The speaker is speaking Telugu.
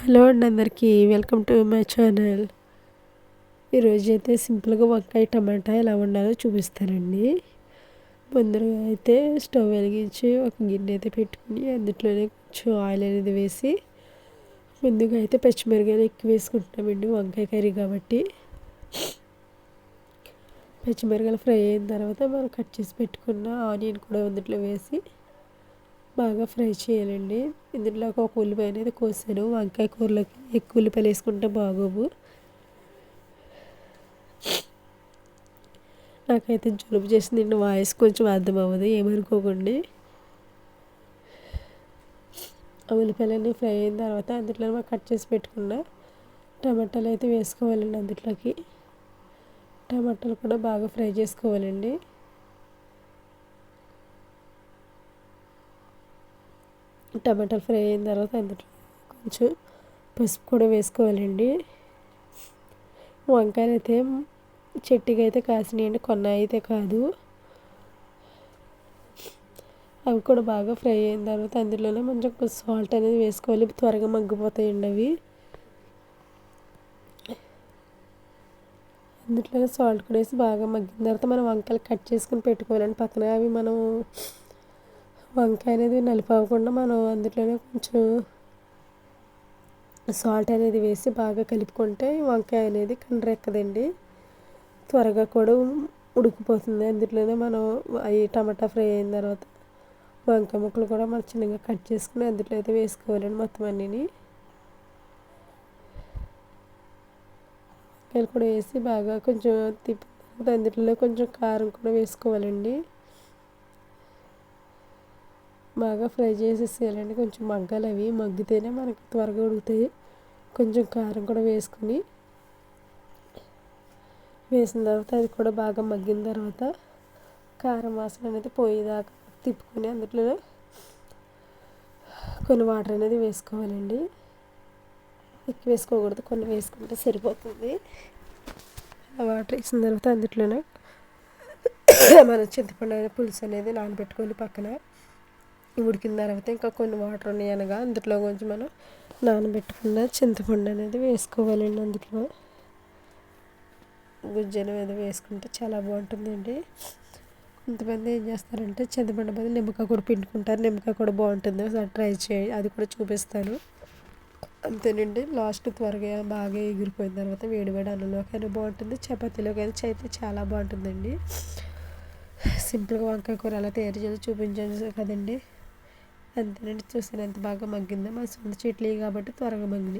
హలో అండి అందరికీ వెల్కమ్ టు మై ఛానల్. ఈరోజు అయితే సింపుల్గా వంకాయ టమాటా ఎలా వండాలో చూపిస్తానండి. ముందరగా అయితే స్టవ్ వెలిగించి ఒక గిన్నె అయితే పెట్టుకుని అందులోనే కొంచెం ఆయిల్ అనేది వేసి ముందుగా అయితే పచ్చిమిరకాయలు ఎక్కువ వేసుకుంటామండి వంకాయ కర్రీ కాబట్టి. పచ్చిమిరకాయలు ఫ్రై అయిన తర్వాత మనం కట్ చేసి పెట్టుకున్న ఆనియన్ కూడా అందులో వేసి బాగా ఫ్రై చేయాలండి. ఇందులో ఒక ఉల్లిపాయ అనేది కోసాను. వంకాయ కూరలోకి ఎక్కువ ఉల్లిపాయలు వేసుకుంటే బాగోవు. నాకైతే జలుబు చేసింది నిన్న వాయిస్ కొంచెం అర్థం అవ్వదు ఏమనుకోకండి. ఆ ఉల్లిపాయలన్నీ ఫ్రై అయిన తర్వాత అందులో కట్ చేసి పెట్టుకున్న టమాటాలు అయితే వేసుకోవాలండి అందులోకి. టమాటాలు కూడా బాగా ఫ్రై చేసుకోవాలండి. టమాటాలు ఫ్రై అయిన తర్వాత అందులో కొంచెం పసుపు కూడా వేసుకోవాలండి. వంకాయలు అయితే చెట్టుకి అయితే కాసినాయండి కొన్న అయితే కాదు. అవి కూడా బాగా ఫ్రై అయిన తర్వాత అందులోనే కొంచెం సాల్ట్ అనేది వేసుకోవాలి త్వరగా మగ్గిపోతాయండి అవి. అందులోనే సాల్ట్ కూడా వేసి బాగా మగ్గిన తర్వాత మనం వంకాయలు కట్ చేసుకుని పెట్టుకోవాలండి. పక్కన అవి మనం వంకాయ అనేది నలిపకుండా మనం అందులోనే కొంచెం సాల్ట్ అనేది వేసి బాగా కలుపుకుంటే వంకాయ అనేది కండ్రెక్కదండి. త్వరగా కూడా ఉడికిపోతుంది. అందులోనే మనం అవి టమాటా ఫ్రై అయిన తర్వాత వంకాయ ముక్కలు కూడా మనం చిన్నగా కట్ చేసుకుని అందులో అయితే వేసుకోవాలండి మొత్తం అన్నీని. వంకాయలు కూడా వేసి బాగా కొంచెం తిప్పి అందులో కొంచెం కారం కూడా వేసుకోవాలండి. బాగా ఫ్రై చేసేసేయాలండి. కొంచెం మగ్గాలి అవి. మగ్గితేనే మనకి త్వరగా ఉడుకుతాయి. కొంచెం కారం కూడా వేసుకుని వేసిన తర్వాత అది కూడా బాగా మగ్గిన తర్వాత కారం వాసన అనేది పోయేదాకా తిప్పుకొని అందులో కొన్ని వాటర్ అనేది వేసుకోవాలండి. ఎక్కువ వేసుకోకూడదు. కొన్ని వేసుకుంటే సరిపోతుంది. ఆ వాటర్ వేసిన తర్వాత అందులోనే మన చింతపండు అనేది పులుసు అనేది నానబెట్టుకొని పక్కన. ఉడికిన తర్వాత ఇంకా కొన్ని వాటర్ ఉన్నాయి అనగా అందులో కొంచెం మనం నానబెట్టుకున్న చింతపండు అనేది వేసుకోవాలండి అందులో. గుజ్జల మీద వేసుకుంటే చాలా బాగుంటుందండి. కొంతమంది ఏం చేస్తారంటే చింతపండు మీద నిమ్మకాయ కూడా పిండుకుంటారు. నిమ్మకాయ కూడా బాగుంటుంది. ఒకసారి ట్రై చేయండి. అది కూడా చూపిస్తాను. అంతేనండి. లాస్ట్ త్వరగా బాగా ఎగిరిపోయిన తర్వాత వేడివేడి అన్నంలోకైనా బాగుంటుంది. చపాతీలోకైనా అయితే చాలా బాగుంటుందండి. సింపుల్గా వంకాయ కూర ఎలా తయారు చేయాలో చూపించాను కదండి. అంతేనండి చూసాను ఎంత బాగా మగ్గిందో మా సొంత చెట్లు కాబట్టి త్వరగా మగ్గినాయి.